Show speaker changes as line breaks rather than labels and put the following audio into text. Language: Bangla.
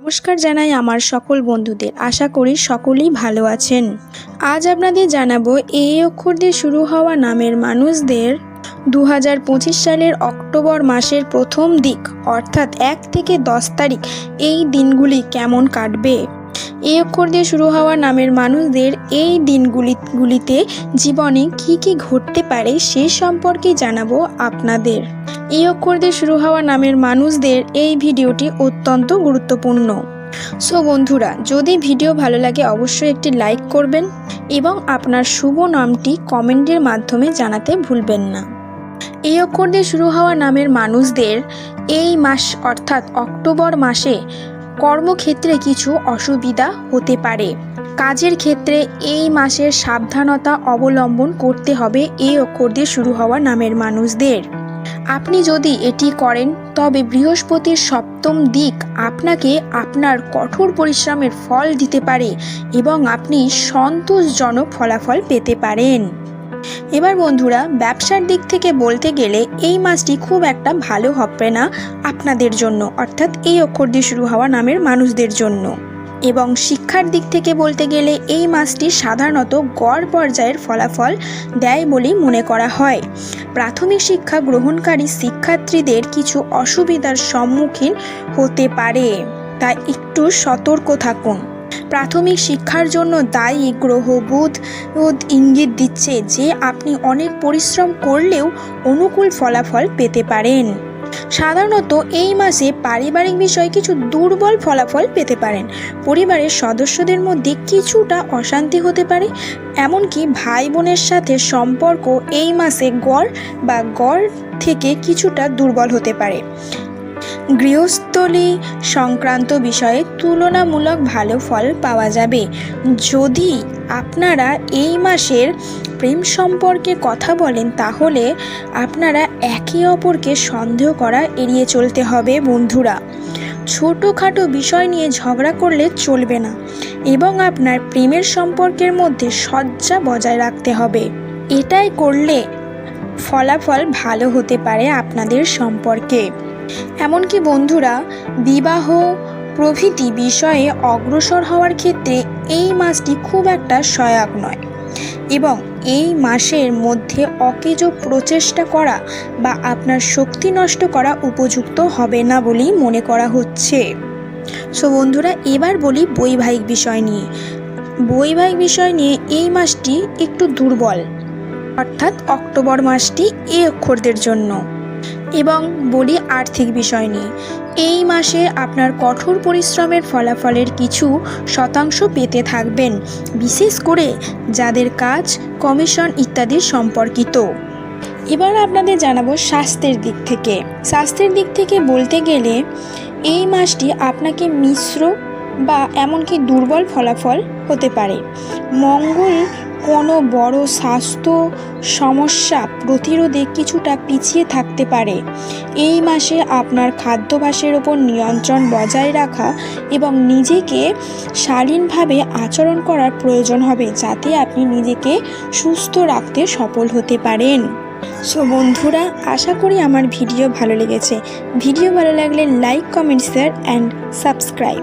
নমস্কার জানাই আমার সকল বন্ধুদের। আশা করি সকলেই ভালো আছেন। আজ আপনাদের জানাব এই অক্ষর দিয়ে শুরু হওয়া নামের মানুষদের দু হাজার পঁচিশ সালের অক্টোবর মাসের প্রথম দিক, অর্থাৎ এক থেকে দশ তারিখ, এই দিনগুলি কেমন কাটবে? এই অক্ষর দিয়ে শুরু হওয়া নামের মানুষদের এই দিনগুলি, গুলিতে জীবনে কি কি ঘটতে পারে সে সম্পর্কে জানাব আপনাদের। এই অক্ষর দিয়ে শুরু হওয়া নামের মানুষদের এই ভিডিওটি অত্যন্ত গুরুত্বপূর্ণ। সো বন্ধুরা, যদি ভিডিও ভালো লাগে অবশ্যই একটি লাইক করবেন এবং আপনার শুভ নামটি কমেন্টের মাধ্যমে জানাতে ভুলবেন না। এই অক্ষর দিয়ে শুরু হওয়া নামের মানুষদের এই মাস অর্থাৎ অক্টোবর মাসে কর্মক্ষেত্রে কিছু অসুবিধা হতে পারে। কাজের ক্ষেত্রে এই মাসের সাবধানতা অবলম্বন করতে হবে, এই অক্ষর দিয়ে শুরু হওয়া নামের মানুষদের। আপনি যদি এটি করেন, তবে বৃহস্পতির সপ্তম দিক আপনাকে আপনার কঠোর পরিশ্রমের ফল দিতে পারে এবং আপনি সন্তোষজনক ফলাফল পেতে পারেন। এবার বন্ধুরা, ব্যবসার দিক থেকে বলতে গেলে এই মাসটি খুব একটা ভালো হবে না আপনাদের জন্য, অর্থাৎ এই অক্ষর দিয়ে শুরু হওয়া নামের মানুষদের জন্য। এবং শিক্ষার দিক থেকে বলতে গেলে এই মাসটি সাধারণত গড় পর্যায়ের ফলাফল দেয় বলেই মনে করা হয়। প্রাথমিক শিক্ষা গ্রহণকারী শিক্ষার্থীদের কিছু অসুবিধার সম্মুখীন হতে পারে, তাই একটু সতর্ক থাকুন। প্রাথমিক শিক্ষার জন্য দায়ী গ্রহ বুধ বুধ ইঙ্গিত দিচ্ছে যে আপনি অনেক পরিশ্রম করলেও অনুকূল ফলাফল পেতে পারেন। সাধারণত এই মাসে পারিবারিক বিষয়ে কিছু দুর্বল ফলাফল পেতে পারেন। পরিবারের সদস্যদের মধ্যে কিছুটা অশান্তি হতে পারে, এমনকি ভাই বোনের সাথে সম্পর্ক এই মাসে গড় বা গড় থেকে কিছুটা দুর্বল হতে পারে। গৃহস্থলী সংক্রান্ত বিষয়ে তুলনামূলক ভালো ফল পাওয়া যাবে। যদি আপনারা এই মাসের প্রেম সম্পর্কে কথা বলেন, তাহলে আপনারা একে অপরকে সন্দেহ করা এড়িয়ে চলতে হবে, বন্ধুরা। ছোটোখাটো বিষয় নিয়ে ঝগড়া করলে চলবে না এবং আপনার প্রেমের সম্পর্কের মধ্যে সজ্জা বজায় রাখতে হবে। এটাই করলে ফলাফল ভালো হতে পারে আপনাদের সম্পর্কে। এমনকি বন্ধুরা, বিবাহ প্রভৃতি বিষয়ে অগ্রসর হওয়ার ক্ষেত্রে এই মাসটি খুব একটা সহায়ক নয়। এবং এই মাসের মধ্যে অকেজ প্রচেষ্টা করা বা আপনার শক্তি নষ্ট করা উপযুক্ত হবে না বলেই মনে করা হচ্ছে। সো বন্ধুরা, এবার বলি বৈবাহিক বিষয় নিয়ে। বৈবাহিক বিষয় নিয়ে এই মাসটি একটু দুর্বল, অর্থাৎ অক্টোবর মাসটি এই অক্ষরদের জন্য। এবং বলি আর্থিক বিষয় নিয়ে। এই মাসে আপনার কঠোর পরিশ্রমের ফলাফলের কিছু শতাংশ পেতে থাকবেন, বিশেষ করে যাদের কাজ, কমিশন ইত্যাদি সম্পর্কিত। এবার আপনাদের জানাব স্বাস্থ্যের দিক থেকে। স্বাস্থ্যের দিক থেকে বলতে গেলে, এই মাসটি আপনাকে মিশ্র বা এমনকি দুর্বল ফলাফল হতে পারে। মঙ্গল কোনো বড় স্বাস্থ্য সমস্যা প্রতিরোধে কিছুটা পিছিয়ে থাকতে পারে। এই মাসে আপনার খাদ্যাভ্যাসের ওপর নিয়ন্ত্রণ বজায় রাখা এবং নিজেকে শালীনভাবে আচরণ করার প্রয়োজন হবে, যাতে আপনি নিজেকে সুস্থ রাখতে সফল হতে পারেন। সো বন্ধুরা, আশা করি আমার ভিডিও ভালো লেগেছে। ভিডিও ভালো লাগলে like, comment, share, and subscribe.